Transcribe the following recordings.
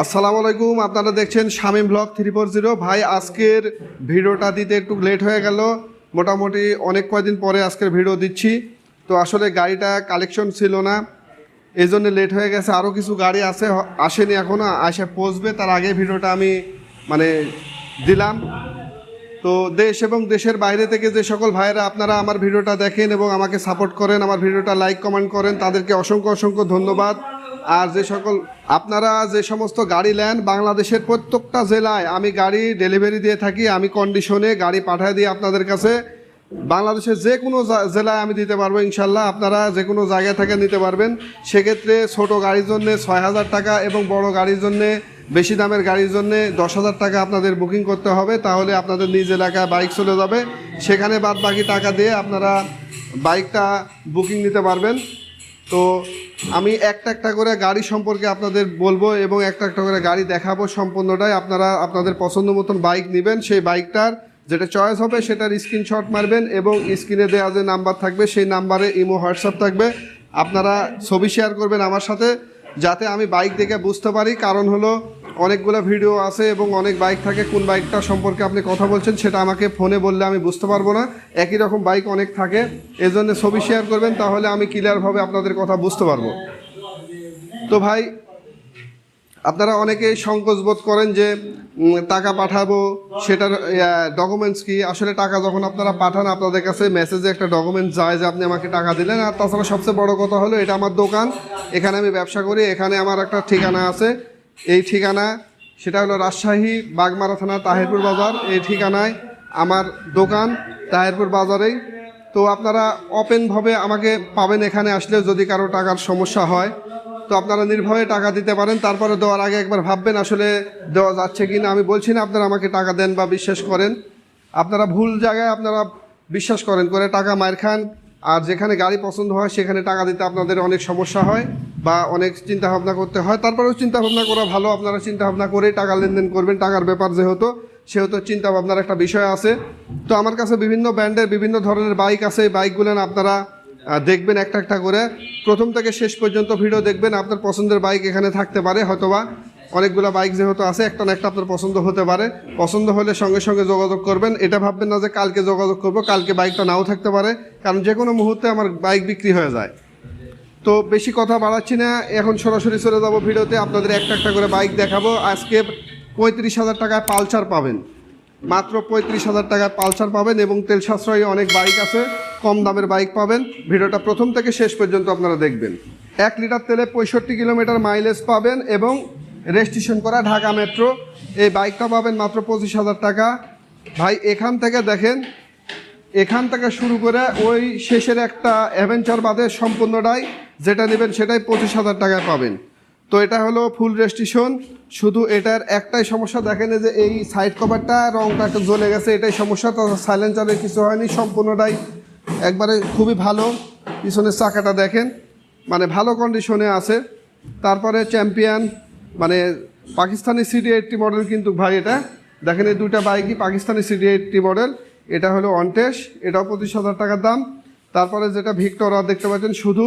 আসসালামু আলাইকুম, আপনারা দেখছেন Shamim blog three four zero. ভাই, আজকের ভিডিওটা দিতে একটু লেট হয়ে গেল। মোটামুটি অনেক কয়দিন পরে আজকের ভিডিও দিচ্ছি। তো আসলে গাড়িটা কালেকশন ছিল না। এই জন্য লেট হয়ে গেছে। আরও কিছু গাড়ি আছে আসেনি এখনও আসে পৌঁছবে, তার আগে ভিডিওটা আমি মানে দিলাম। তো দেশ এবং দেশের বাইরে থেকে যে সকল ভাইয়েরা আপনারা আমার ভিডিওটা দেখেন এবং আমাকে সাপোর্ট করেন, আমার ভিডিওটা লাইক কমেন্ট করেন, তাদেরকে অসংখ্য অসংখ্য ধন্যবাদ। আর যে সকল, আপনারা যে সমস্ত গাড়ি নেন বাংলাদেশের প্রত্যেকটা জেলায়, আমি গাড়ি ডেলিভারি দিয়ে থাকি, আমি কন্ডিশনে গাড়ি পাঠিয়ে দিই আপনাদের কাছে। বাংলাদেশের যে কোনো জেলায় আমি দিতে পারব ইনশাল্লাহ, আপনারা যে কোনো জায়গা থেকে নিতে পারবেন। সেক্ষেত্রে ছোট গাড়ির জন্য ছয় হাজার টাকা এবং বড় গাড়ির জন্য, বেশি দামের গাড়ির জন্য দশ হাজার টাকা আপনাদের বুকিং করতে হবে, তাহলে আপনাদের নিজ এলাকায় বাইক চলে যাবে। সেখানে বাদ বাকি টাকা দিয়ে আপনারা বাইকটা বুকিং নিতে পারবেন। তো আমি একটা একটা করে গাড়ি সম্পর্কে আপনাদের বলব এবং একটা একটা করে গাড়ি দেখাবো সম্পূর্ণটাই। আপনারা আপনাদের পছন্দ মতন বাইক নেবেন, সেই বাইকটার যেটা চয়েস হবে সেটার স্ক্রিনশট মারবেন এবং স্ক্রিনে দেওয়া যে নাম্বার থাকবে সেই নাম্বারে ইমো, হোয়াটসঅ্যাপ থাকবে। আপনারা ছবি শেয়ার করবেন আমার সাথে, যাতে আমি বাইক দেখে বুঝতে পারি। কারণ হলো অনেকগুলো ভিডিও আছে এবং অনেক বাইক থাকে। কোন বাইকটা সম্পর্কে আপনি কথা বলছেন সেটা আমাকে ফোনে বললে আমি বুঝতে পারব না। একই রকম বাইক অনেক থাকে। এজন্য ছবি শেয়ার করবেন, তাহলে আমি ক্লিয়ারভাবে আপনাদের কথা বুঝতে পারব। তো ভাই, আপনারা অনেকে সংকোচ বোধ করেন যে টাকা পাঠাবো, সেটার ডকুমেন্টস কি? আসলে টাকা যখন আপনারা পাঠান, আপনাদের কাছে মেসেজে একটা ডকুমেন্টস যায় যে, আপনি আমাকে টাকা দিলেন। আর তাছাড়া সবচেয়ে বড় কথা হলো, এটা আমার দোকান। এখানে আমি ব্যবসা করি, এখানে আমার একটা ঠিকানা আছে। এই ঠিকানা, সেটা হলো রাজশাহী, বাগমারা থানা, তাহিরপুর বাজার। এই ঠিকানায় আমার দোকান, তাহিরপুর বাজারেই। তো আপনারা ওপেনভাবে আমাকে পাবেন এখানে আসলে যদি কারও টাকার সমস্যা হয়। তো আপনারা নির্ভয়ে টাকা দিতে পারেন, তারপরে দেওয়ার আগে একবার ভাববেন আসলে দেওয়া যাচ্ছে কি না আমি বলছি না আপনারা আমাকে টাকা দেন বা বিশ্বাস করেন। আপনারা ভুল জায়গায় আপনারা বিশ্বাস করেন, করে টাকা মার খান। আর যেখানে গাড়ি পছন্দ হয়, সেখানে টাকা দিতে আপনাদের অনেক সমস্যা হয়। বা অনেক চিন্তা ভাবনা করতে হয়। তারপরেও চিন্তা ভাবনা করা ভালো। আপনারা চিন্তা ভাবনা করে টাকা লেনদেন করবেন। টাকার ব্যাপার যেহেতু, সেহেতু চিন্তা ভাবনার একটা বিষয় আছে। তো আমার কাছে বিভিন্ন ব্র্যান্ডের বিভিন্ন ধরনের বাইক আছে। এই বাইকগুলো আপনারা দেখবেন একটা একটা করে। প্রথম থেকে শেষ পর্যন্ত ভিডিও দেখবেন। আপনার পছন্দের বাইক এখানে থাকতে পারে। হয়তোবা অনেকগুলো বাইক যেহেতু আছে, একটা না একটা আপনার পছন্দ হতে পারে। পছন্দ হলে সঙ্গে সঙ্গে যোগাযোগ করবেন। এটা ভাববেন না যে কালকে যোগাযোগ করব, কালকে বাইকটা নাও থাকতে পারে। কারণ যে কোনো মুহূর্তে আমার বাইক বিক্রি হয়ে যায়। তো বেশি কথা বাড়াচ্ছি না। এখন সরাসরি চলে যাব ভিডিওতে। আপনাদের একটা একটা করে বাইক দেখাবো। আজকে পঁয়ত্রিশ হাজার টাকায় পালসার পাবেন। মাত্র পঁয়ত্রিশ হাজার টাকায় পালসার পাবেন এবং তেল সাশ্রয়ী অনেক বাইক আছে, কম দামের বাইক পাবেন। ভিডিওটা প্রথম থেকে শেষ পর্যন্ত আপনারা দেখবেন। এক লিটার তেলে পঁয়ষট্টি কিলোমিটার মাইলেজ পাবেন এবং রেজিস্ট্রেশন করা ঢাকা মেট্রো। এই বাইকটা পাবেন মাত্র পঁচিশ হাজার টাকা। ভাই, এখান থেকে দেখেন এখান থেকে শুরু করে ওই শেষের একটা অ্যাভেঞ্চার বাদে সম্পূর্ণটাই যেটা নেবেন সেটাই পঁচিশ হাজার টাকায় পাবেন। তো এটা হলো ফুল রেজিস্ট্রেশন শুধু এটার একটাই সমস্যা, দেখেন যে এই সাইড কভারটা রংটা একটু জ্বলে গেছে, এটাই সমস্যা। তো সাইলেন্সারের কিছু হয়নি, সম্পূর্ণটাই একবারে খুবই ভালো। পিছনের চাকাটা দেখেন মানে ভালো কন্ডিশনে আছে। তারপরে চ্যাম্পিয়ন মানে পাকিস্তানি সিডি এইটটি মডেল কিন্তু ভাই এটা। দেখেন এই দুইটা বাইকই পাকিস্তানি সিডি এইটটি মডেল এটা হলো অনটেস এটাও পঁচিশ হাজার টাকার দাম। তারপরে যেটা ভিক্টরা দেখতে পাচ্ছেন, শুধু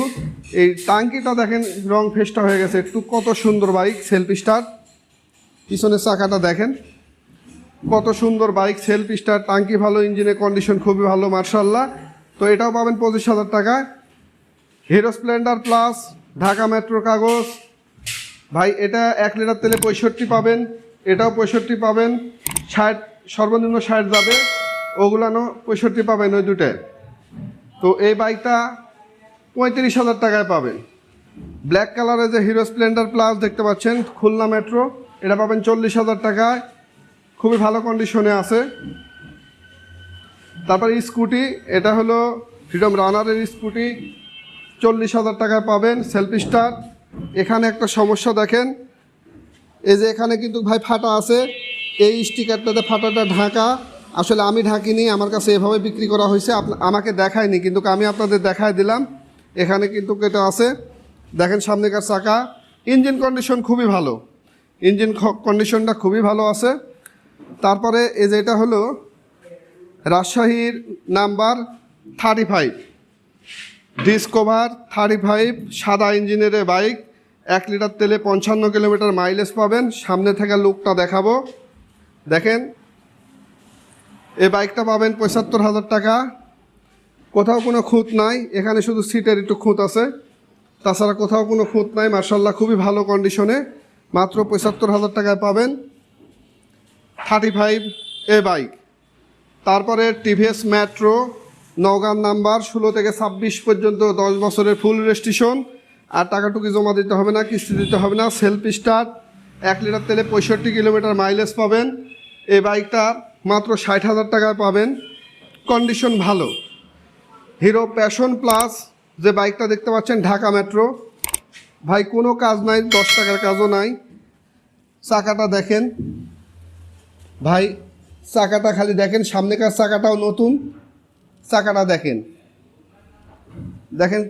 এই টাঙ্কিটা দেখেন, রং ফেসটা হয়ে গেছে। একটু কত সুন্দর বাইক, সেলফি স্টার। পিছনের চাকাটা দেখেন, কত সুন্দর বাইক, সেলফ স্টার। টাঙ্কি ভালো ইঞ্জিনের কন্ডিশন খুবই ভালো, মার্শাল্লাহ। তো এটাও পাবেন পঁচিশ হাজার টাকা। Hero Splendor plus Dhaka metro কাগজ। ভাই, এটা এক লিটার তেলে পঁয়ষট্টি পাবেন, এটাও পঁয়ষট্টি পাবেন। ষাট, সর্বনিম্ন ষাট যাবে। ওগুলানো পঁয়ষট্টি পাবেন ওই দুটায় তো এই বাইকটা পঁয়ত্রিশ হাজার টাকায় পাবেন। ব্ল্যাক কালারের যে হিরো স্প্লেন্ডার প্লাস দেখতে পাচ্ছেন, খুলনা মেট্রো, এটা পাবেন চল্লিশ হাজার টাকায়। খুবই ভালো কন্ডিশনে আছে। তারপর স্কুটি, এটা হলো ফ্রিডম রানারের স্কুটি। চল্লিশ হাজার টাকায় পাবেন, সেলফি স্টার। এখানে একটা সমস্যা দেখেন, এই যে এখানে কিন্তু ভাই ফাটা আছে। এই স্টিকারটাতে ফাটাটা ঢাকা। আসলে আমি ঢাকিনি, আমার কাছে এভাবে বিক্রি করা হয়েছে আমাকে দেখায়নি, কিন্তু আমি আপনাদের দেখায় দিলাম। এখানে কিন্তু এটা আছে। দেখেন সামনেকার চাকা। ইঞ্জিন কন্ডিশন খুবই ভালো। ইঞ্জিন কন্ডিশনটা খুবই ভালো আছে। তারপরে এই যে এটা হলো রাজশাহীর number thirty five Discover thirty five সাদা ইঞ্জিনের বাইক এক লিটার তেলে পঞ্চান্ন কিলোমিটার মাইলেজ পাবেন। সামনে থাকা লুকটা দেখাবো। দেখেন এই বাইকটা পাবেন পঁচাত্তর হাজার টাকা। কোথাও কোনো খুঁত নাই, এখানে শুধু সিটের একটু খুঁত আছে। তাছাড়া কোথাও কোনো খুঁত নাই, মার্শাল্লাহ খুবই ভালো কন্ডিশনে মাত্র পঁচাত্তর হাজার টাকায় পাবেন থার্টি ফাইভ এ বাইক। তারপরে টিভিএস মেট্রো নগাম নাম্বার ষোলো থেকে ছাব্বিশ পর্যন্ত দশ বছরের ফুল রেজিস্ট্রেশন আর টাকাটুকি জমা দিতে হবে না, কিস্তি দিতে হবে না সেলফ স্টার্ট এক লিটার তেলে পঁয়ষট্টি কিলোমিটার মাইলেজ পাবেন। এই বাইকটা মাত্র ষাট হাজার টাকায় পাবেন। কন্ডিশন ভালো। হিরো প্যাশন প্লাস যে বাইকটা দেখতে পাচ্ছেন, ঢাকা মেট্রো। ভাই, কোনো কাজ নাই, দশ টাকার কাজও নাই। চাকাটা দেখেন। ভাই, চাকাটা খালি দেখেন, সামনেকার চাকাটাও নতুন। চাকাটা দেখেন। দেখেন,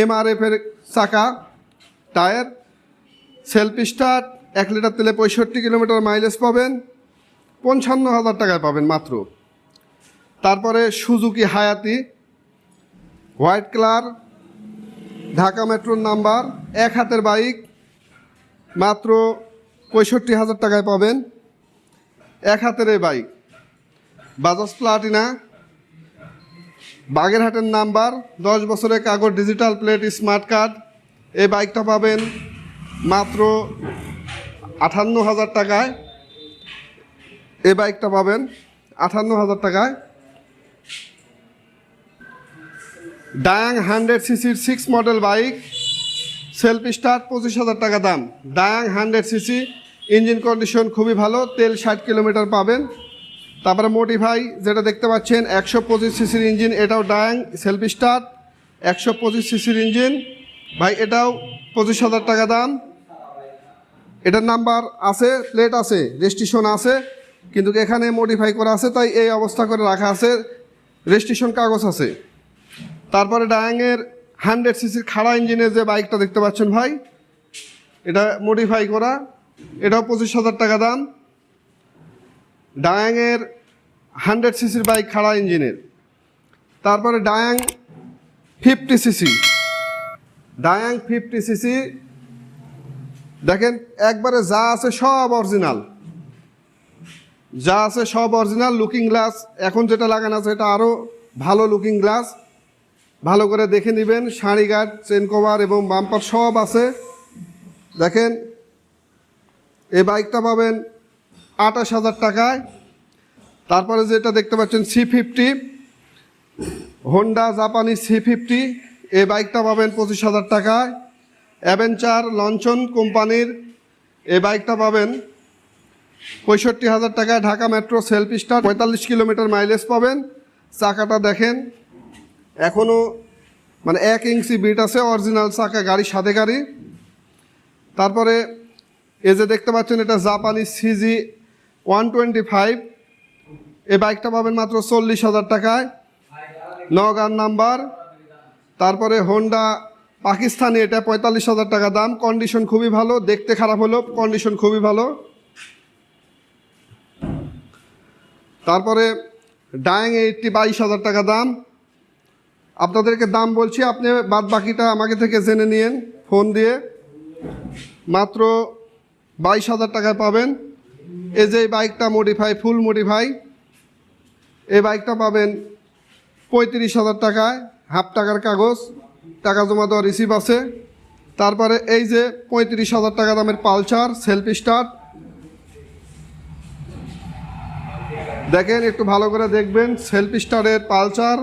এমআরএফ এর চাকা, টায়ার, সেলফ স্টার্ট, এক লিটার তেলে পঁয়ষট্টি কিলোমিটার মাইলেজ পাবেন। পঞ্চান্ন হাজার টাকায় পাবেন মাত্র। তারপরে সুজুকি হায়াতি, হোয়াইট কালার, ঢাকা মেট্রোর নাম্বার, এক হাতের বাইক, মাত্র পঁয়ষট্টি হাজার টাকায় পাবেন এক হাতের এই বাইক। বাজাজ প্লাটিনা, বাগেরহাটের নাম্বার, দশ বছরের কাগজ ডিজিটাল প্লেট, স্মার্ট কার্ড, এই বাইকটা পাবেন মাত্র আটান্ন হাজার টাকায়। এই বাইকটা পাবেন আঠান্ন হাজার টাকায়। ডায়াং হান্ড্রেড সিসির six model bike self start পঁচিশ হাজার টাকা দাম। Dayang hundred CC engine condition খুবই ভালো, তেল ষাট কিলোমিটার পাবেন। তারপরে মোটিফাই যেটা দেখতে পাচ্ছেন, একশো পঁচিশ সিসির ইঞ্জিন এটাও ডায়াং সেলফ স্টার্ট একশো পঁচিশ সিসির ইঞ্জিন ভাই, এটাও পঁচিশ হাজার টাকা দাম। এটার নাম্বার আছে প্লেট আছে রেজিস্ট্রেশন আছে। কিন্তু এখানে মডিফাই করা আছে, তাই এই অবস্থা করে রাখা আছে। রেজিস্ট্রেশন কাগজ আছে। তারপরে ডায়াংয়ের হান্ড্রেড সিসির খাড়া ইঞ্জিনের যে বাইকটা দেখতে পাচ্ছেন ভাই, এটা মডিফাই করা। এটাও পঁচিশ হাজার টাকা দাম। ডায়াংয়ের হান্ড্রেড সিসির বাইক খাড়া ইঞ্জিনের তারপরে Dayang fifty CC Dayang fifty CC দেখেন, একবারে যা আছে সব অরিজিনাল যা আছে সব অরিজিনাল লুকিং গ্লাস এখন যেটা লাগানো আছে, এটা আরও ভালো লুকিং গ্লাস ভালো করে দেখে নেবেন, শাড়ি গার্ড চেন কভার এবং বাম্পার সব আছে। দেখেন, এই বাইকটা পাবেন আঠাশ হাজার টাকায়। তারপরে যেটা দেখতে পাচ্ছেন সি ফিফটি হোন্ডা জাপানি সি ফিফটি এই বাইকটা পাবেন পঁচিশ হাজার টাকায়। অ্যাভেঞ্চার লঞ্চন কোম্পানির। এই বাইকটা পাবেন পঁয়ষট্টি হাজার টাকায় ঢাকা মেট্রো সেলফ স্টার পঁয়তাল্লিশ কিলোমিটার মাইলেজ পাবেন। চাকাটা দেখেন এখনও মানে এক ইঞ্চি বিট আছে, অরিজিনাল চাকা, গাড়ি সাদে গাড়ি। তারপরে এই যে দেখতে পাচ্ছেন, এটা জাপানি সিজি ওয়ান টোয়েন্টি ফাইভ। এই বাইকটা পাবেন মাত্র চল্লিশ হাজার টাকায়। নগান নাম্বার। তারপরে হোন্ডা পাকিস্তানি, এটা পঁয়তাল্লিশ হাজার টাকা দাম। কন্ডিশন খুবই ভালো, দেখতে খারাপ হলেও কন্ডিশন খুবই ভালো। তারপরে ডায়াং এইটটি বাইশ হাজার টাকা দাম। আপনাদেরকে দাম বলছি, আপনি বাদ বাকিটা আমাকে থেকে জেনে নিন ফোন দিয়ে। মাত্র বাইশ হাজার টাকায় পাবেন। এই যে বাইকটা মডিফাই ফুল মডিফাই এই বাইকটা পাবেন পঁয়ত্রিশ হাজার টাকায় হাফ টাকার কাগজ, টাকা জমা দেওয়া রিসিভ আছে। তারপরে এই যে পঁয়ত্রিশ হাজার টাকা দামের পালসার সেলফ স্টার্ট দেখেন একটু ভালো করে দেখবেন সেলফ স্টারের পালচার